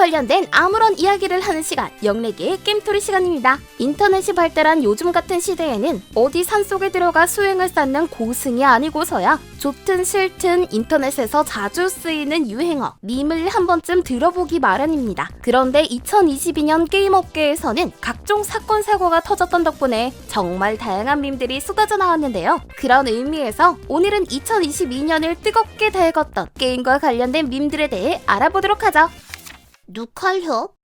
관련된 아무런 이야기를 하는 시간, 영래기의 게임토리 시간입니다. 인터넷이 발달한 요즘 같은 시대에는 어디 산속에 들어가 수행을 쌓는 고승이 아니고서야 좋든 싫든 인터넷에서 자주 쓰이는 유행어, 밈을 한 번쯤 들어보기 마련입니다. 그런데 2022년 게임 업계에서는 각종 사건 사고가 터졌던 덕분에 정말 다양한 밈들이 쏟아져 나왔는데요. 그런 의미에서 오늘은 2022년을 뜨겁게 달궜던 게임과 관련된 밈들에 대해 알아보도록 하죠. 누칼협?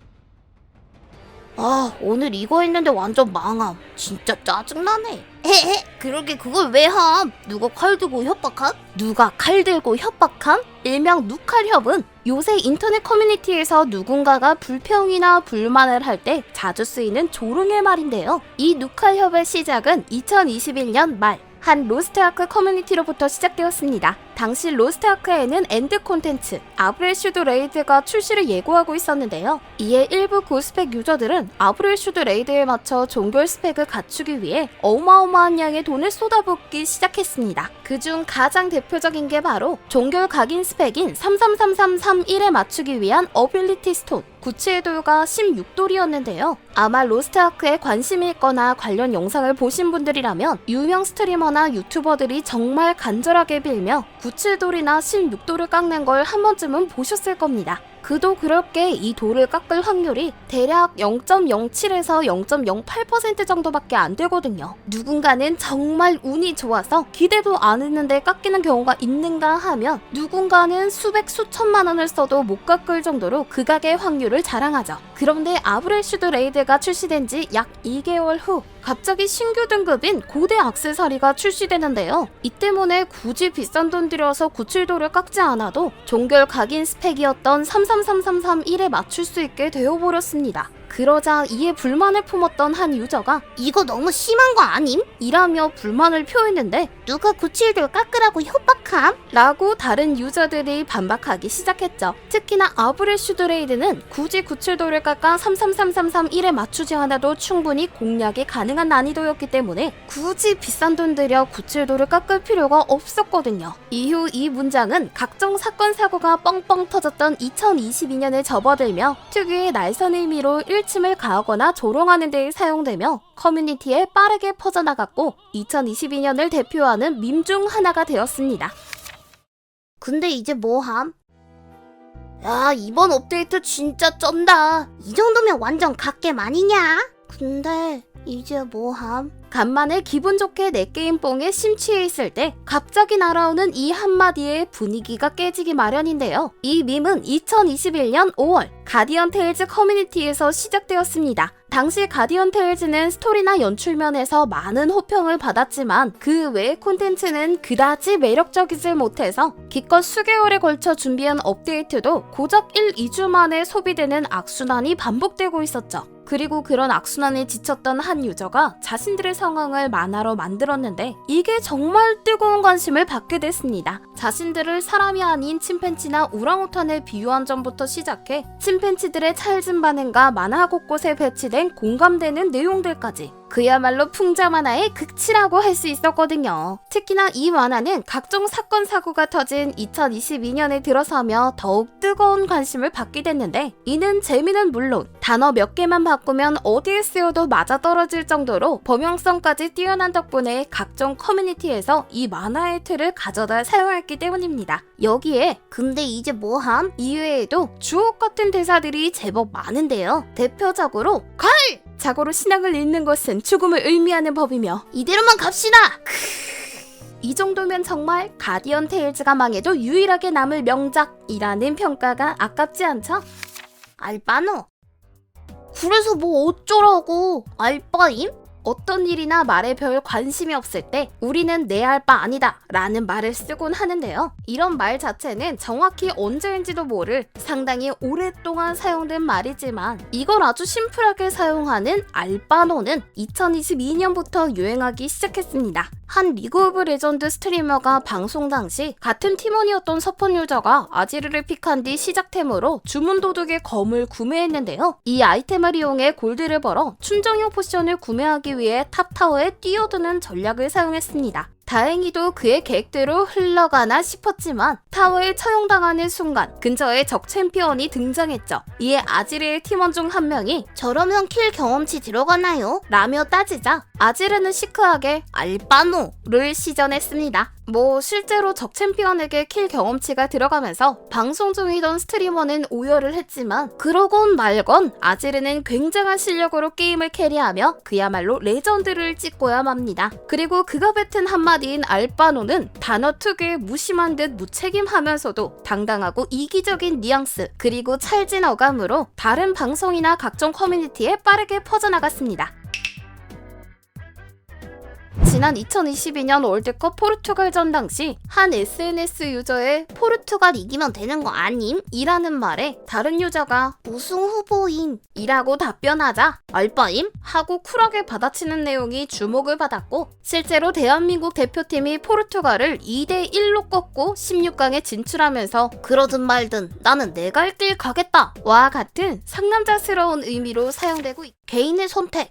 아, 오늘 이거 했는데 완전 망함. 진짜 짜증나네. 헤헤, 그러게 그걸 왜 함? 누가 칼 들고 협박함? 누가 칼 들고 협박함? 일명 누칼협은 요새 인터넷 커뮤니티에서 누군가가 불평이나 불만을 할 때 자주 쓰이는 조롱의 말인데요. 이 누칼협의 시작은 2021년 말. 한 로스트아크 커뮤니티로부터 시작되었습니다. 당시 로스트아크에는 엔드 콘텐츠 아브렐슈드 레이드가 출시를 예고하고 있었는데요. 이에 일부 고스펙 유저들은 아브렐슈드 레이드에 맞춰 종결 스펙을 갖추기 위해 어마어마한 양의 돈을 쏟아붓기 시작했습니다. 그중 가장 대표적인 게 바로 종결 각인 스펙인 333331에 맞추기 위한 어빌리티 스톤 97돌과 16돌이었는데요. 아마 로스트아크에 관심이 있거나 관련 영상을 보신 분들이라면 유명 스트리머나 유튜버들이 정말 간절하게 빌며 97돌이나 16돌을 깎는 걸 한 번쯤은 보셨을 겁니다. 그도 그렇게 이 돌을 깎을 확률이 대략 0.07에서 0.08% 정도밖에 안 되거든요. 누군가는 정말 운이 좋아서 기대도 안 했는데 깎이는 경우가 있는가 하면 누군가는 수백 수천만 원을 써도 못 깎을 정도로 극악의 확률을 자랑하죠. 그런데 아브렐슈드 레이드가 출시된 지 약 2개월 후 갑자기 신규 등급인 고대 악세사리가 출시되는데요. 이 때문에 굳이 비싼 돈 들여서 97도를 깎지 않아도 종결 각인 스펙이었던 333331에 맞출 수 있게 되어버렸습니다. 그러자 이에 불만을 품었던 한 유저가 이거 너무 심한 거 아님? 이라며 불만을 표했는데 누가 97돌 깎으라고 협박 함? 라고 다른 유저들이 반박하기 시작했죠. 특히나 아브레슈드 레이드는 굳이 97돌을 깎아 333331에 맞추지 않아도 충분히 공략이 가능한 난이도였기 때문에 굳이 비싼 돈 들여 97돌을 깎을 필요가 없었거든요. 이후 이 문장은 각종 사건 사고가 뻥뻥 터졌던 2022년에 접어들며 특유의 날선 의미로 일침을 가하거나 조롱하는 데에 사용되며 커뮤니티에 빠르게 퍼져나갔고 2022년을 대표하는 밈 중 하나가 되었습니다. 근데 이제 뭐함? 야 이번 업데이트 진짜 쩐다. 이 정도면 완전 갓겜 아니냐? 근데 이제 뭐함? 간만에 기분 좋게 내 게임뽕에 심취해 있을 때 갑자기 날아오는 이 한마디에 분위기가 깨지기 마련인데요. 이 밈은 2021년 5월 가디언 테일즈 커뮤니티에서 시작되었습니다. 당시 가디언 테일즈는 스토리나 연출면에서 많은 호평을 받았지만 그 외의 콘텐츠는 그다지 매력적이질 못해서 기껏 수개월에 걸쳐 준비한 업데이트도 고작 1, 2주 만에 소비되는 악순환이 반복되고 있었죠. 그리고 그런 악순환에 지쳤던 한 유저가 자신들의 상황을 만화로 만들었는데 이게 정말 뜨거운 관심을 받게 됐습니다. 자신들을 사람이 아닌 침팬지나 우랑우탄에 비유한 점부터 시작해 침팬지들의 찰진 반응과 만화 곳곳에 배치된 공감되는 내용들까지 그야말로 풍자 만화의 극치라고 할 수 있었거든요. 특히나 이 만화는 각종 사건 사고가 터진 2022년에 들어서며 더욱 뜨거운 관심을 받게 됐는데 이는 재미는 물론 단어 몇 개만 바꾸면 어디에 쓰여도 맞아떨어질 정도로 범용성까지 뛰어난 덕분에 각종 커뮤니티에서 이 만화의 틀을 가져다 사용했기 때문입니다. 여기에 근데 이제 뭐함? 이외에도 주옥 같은 대사들이 제법 많은데요. 대표적으로 칼! 자고로 신앙을 잃는 것은 죽음을 의미하는 법이며 이대로만 갑시다. 이 정도면 정말 가디언 테일즈가 망해도 유일하게 남을 명작이라는 평가가 아깝지 않죠? 알바노. 그래서 뭐 어쩌라고 알바임? 어떤 일이나 말에 별 관심이 없을 때 우리는 내알바 아니다 라는 말을 쓰곤 하는데요. 이런 말 자체는 정확히 언제인지도 모를 상당히 오랫동안 사용된 말이지만 이걸 아주 심플하게 사용하는 알바노는 2022년부터 유행하기 시작했습니다. 한 리그 오브 레전드 스트리머가 방송 당시 같은 팀원이었던 서폿 유저가 아지르를 픽한 뒤 시작템으로 주문 도둑의 검을 구매했는데요. 이 아이템을 이용해 골드를 벌어 충전용 포션을 구매하 기 위해 탑타워에 뛰어드는 전략을 사용했습니다. 다행히도 그의 계획대로 흘러가나 싶었지만 타워에 처형당하는 순간 근처에 적 챔피언이 등장했죠. 이에 아지르의 팀원 중 한 명이 저러면 킬 경험치 들어가나요? 라며 따지자 아지르는 시크하게 알바노를 시전했습니다. 뭐 실제로 적 챔피언에게 킬 경험치가 들어가면서 방송 중이던 스트리머는 오열을 했지만 그러건 말건 아지르는 굉장한 실력으로 게임을 캐리하며 그야말로 레전드를 찍고야 맙니다. 그리고 그가 뱉은 한마디인 알바노는 단어 특유의 무심한 듯 무책임하면서도 당당하고 이기적인 뉘앙스 그리고 찰진 어감으로 다른 방송이나 각종 커뮤니티에 빠르게 퍼져나갔습니다. 지난 2022년 월드컵 포르투갈전 당시 한 SNS 유저의 포르투갈 이기면 되는 거 아님? 이라는 말에 다른 유저가 우승 후보임 이라고 답변하자 알바임? 하고 쿨하게 받아치는 내용이 주목을 받았고 실제로 대한민국 대표팀이 포르투갈을 2대1로 꺾고 16강에 진출하면서 그러든 말든 나는 내갈길 가겠다 와 같은 상남자스러운 의미로 사용되고 있- 개인의 선택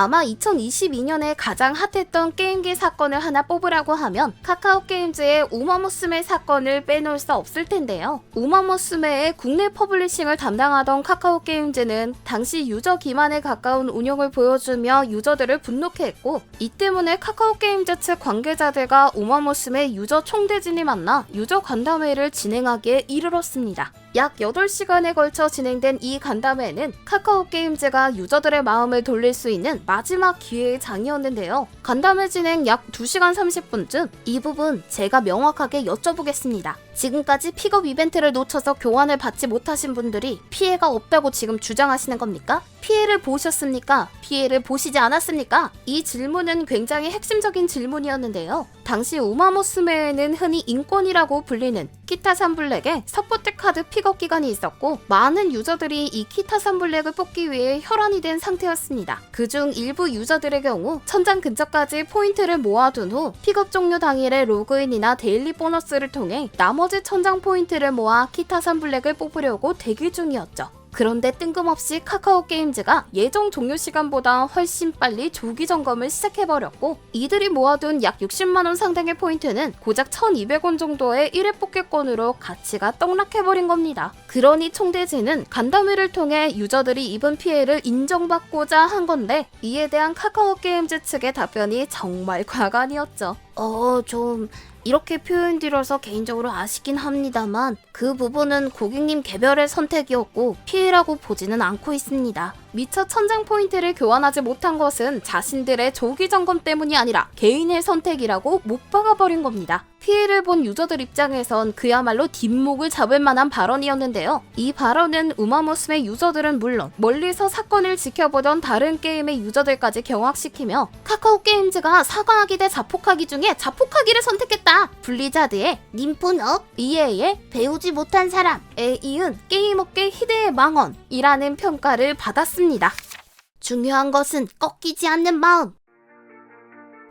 아마 2022년에 가장 핫했던 게임기 사건을 하나 뽑으라고 하면 카카오 게임즈의 우마무스메 사건을 빼놓을 수 없을 텐데요. 우마무스메의 국내 퍼블리싱을 담당하던 카카오 게임즈는 당시 유저 기만에 가까운 운영을 보여주며 유저들을 분노케 했고 이 때문에 카카오 게임즈 측 관계자들과 우마무스메 유저 총대진이 만나 유저 간담회를 진행하기에 이르렀습니다. 약 8시간에 걸쳐 진행된 이 간담회는 카카오 게임즈가 유저들의 마음을 돌릴 수 있는 마지막 기회의 장이었는데요. 간담회 진행 약 2시간 30분쯤 이 부분 제가 명확하게 여쭤보겠습니다. 지금까지 픽업 이벤트를 놓쳐서 교환을 받지 못하신 분들이 피해가 없다고 지금 주장하시는 겁니까? 피해를 보셨습니까? 피해를 보시지 않았습니까? 이 질문은 굉장히 핵심적인 질문이었는데요. 당시 우마모스메에는 흔히 인권이라고 불리는 키타 산블랙의 서포트 카드 픽업 기간이 있었고 많은 유저들이 이 키타 산블랙을 뽑기 위해 혈안이 된 상태였습니다. 그중 일부 유저들의 경우 천장 근처까지 포인트를 모아둔 후 픽업 종료 당일에 로그인이나 데일리 보너스를 통해 나머지 천장 포인트를 모아 키타 산블랙을 뽑으려고 대기 중이었죠. 그런데 뜬금없이 카카오 게임즈가 예정 종료 시간보다 훨씬 빨리 조기 점검을 시작해버렸고 이들이 모아둔 약 60만원 상당의 포인트는 고작 1200원 정도의 1회 뽑기권으로 가치가 떡락해버린 겁니다. 그러니 총대지는 간담회를 통해 유저들이 입은 피해를 인정받고자 한 건데 이에 대한 카카오 게임즈 측의 답변이 정말 과간이었죠. 어, 좀 이렇게 표현드려서 개인적으로 아쉽긴 합니다만 그 부분은 고객님 개별의 선택이었고 피해라고 보지는 않고 있습니다. 미처 천장 포인트를 교환하지 못한 것은 자신들의 조기 점검 때문이 아니라 개인의 선택이라고 못 박아버린 겁니다. 피해를 본 유저들 입장에선 그야말로 뒷목을 잡을 만한 발언이었는데요. 이 발언은 우마모스의 유저들은 물론 멀리서 사건을 지켜보던 다른 게임의 유저들까지 경악시키며 카카오 게임즈가 사과하기 대 자폭하기 중에 자폭하기를 선택했다. 블리자드의 님뿐업 이에의 배우지 못한 사람에 이은 게임업계 희대의 망언이라는 평가를 받았습니다. 중요한 것은 꺾이지 않는 마음.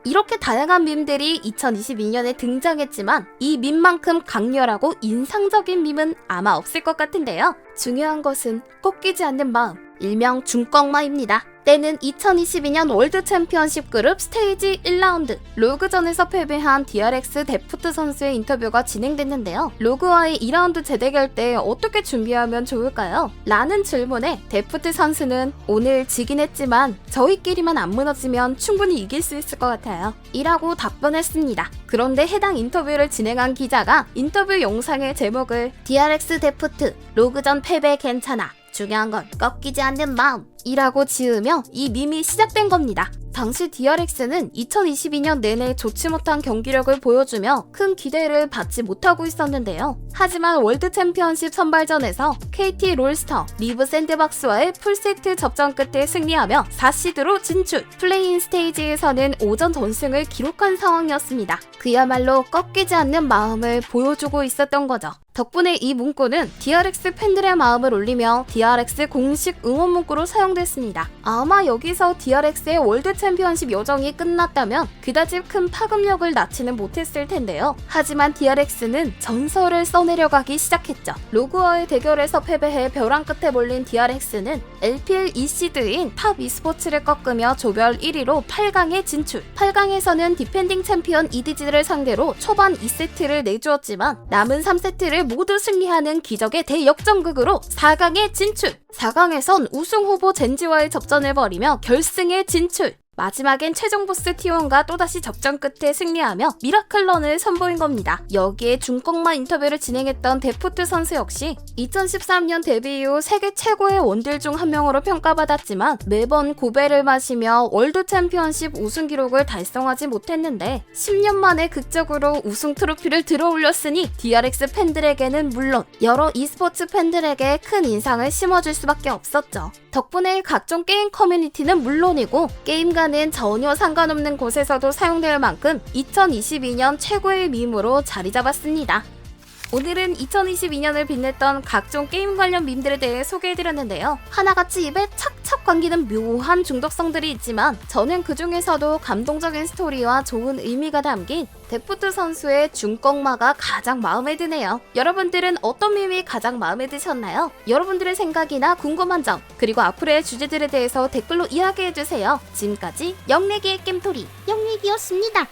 이렇게 다양한 밈들이 2022년에 등장했지만 이 밈만큼 강렬하고 인상적인 밈은 아마 없을 것 같은데요. 중요한 것은 꺾이지 않는 마음, 일명 중꺾마입니다. 때는 2022년 월드 챔피언십 그룹 스테이지 1라운드 로그전에서 패배한 DRX 데프트 선수의 인터뷰가 진행됐는데요. 로그와의 2라운드 재대결 때 어떻게 준비하면 좋을까요? 라는 질문에 데프트 선수는 오늘 지긴 했지만 저희끼리만 안 무너지면 충분히 이길 수 있을 것 같아요. 이라고 답변했습니다. 그런데 해당 인터뷰를 진행한 기자가 인터뷰 영상의 제목을 DRX 데프트 로그전 패배 괜찮아 중요한 건 꺾이지 않는 마음 이라고 지으며 이 밈이 시작된 겁니다. 당시 DRX는 2022년 내내 좋지 못한 경기력을 보여주며 큰 기대를 받지 못하고 있었는데요. 하지만 월드 챔피언십 선발전에서 KT 롤스터, 리브 샌드박스와의 풀세트 접전 끝에 승리하며 4시드로 진출. 플레이인 스테이지에서는 오전 전승을 기록한 상황이었습니다. 그야말로 꺾이지 않는 마음을 보여주고 있었던 거죠. 덕분에 이 문구는 DRX 팬들의 마음을 올리며 DRX 공식 응원 문구로 사용됐습니다. 아마 여기서 DRX의 월드 챔피언십 여정이 끝났다면 그다지 큰 파급력을 낳지는 못했을 텐데요. 하지만 DRX는 전설을 써내려가기 시작했죠. 로그와의 대결에서 패배해 벼랑 끝에 몰린 DRX는 LPL 2시드인 탑 e스포츠를 꺾으며 조별 1위로 8강에 진출. 8강에서는 디펜딩 챔피언 이디지를 상대로 초반 2세트를 내주었지만 남은 3세트를 모두 승리하는 기적의 대역전극으로 4강에 진출. 4강에선 우승 후보 젠지와의 접전을 벌이며 결승에 진출. 마지막엔 최종 보스 T1과 또다시 접전 끝에 승리하며 미라클런을 선보인 겁니다. 여기에 중꺾마 인터뷰를 진행했던 데프트 선수 역시 2013년 데뷔 이후 세계 최고의 원딜 중 한 명으로 평가받았지만 매번 고배를 마시며 월드 챔피언십 우승 기록을 달성하지 못했는데 10년 만에 극적으로 우승 트로피를 들어올렸으니 DRX 팬들에게는 물론 여러 e스포츠 팬들에게 큰 인상을 심어줄 수밖에 없었죠. 덕분에 각종 게임 커뮤니티는 물론이고 게임 과는 전혀 상관없는 곳에서도 사용될 만큼 2022년 최고의 밈으로 자리 잡았습니다. 오늘은 2022년을 빛냈던 각종 게임 관련 밈들에 대해 소개해드렸는데요. 하나같이 입에 착 착 감기는 묘한 중독성들이 있지만 저는 그 중에서도 감동적인 스토리와 좋은 의미가 담긴 데프트 선수의 중꺾마가 가장 마음에 드네요. 여러분들은 어떤 밈이 가장 마음에 드셨나요? 여러분들의 생각이나 궁금한 점, 그리고 앞으로의 주제들에 대해서 댓글로 이야기해주세요. 지금까지 영래기의 겜토리 영래기였습니다.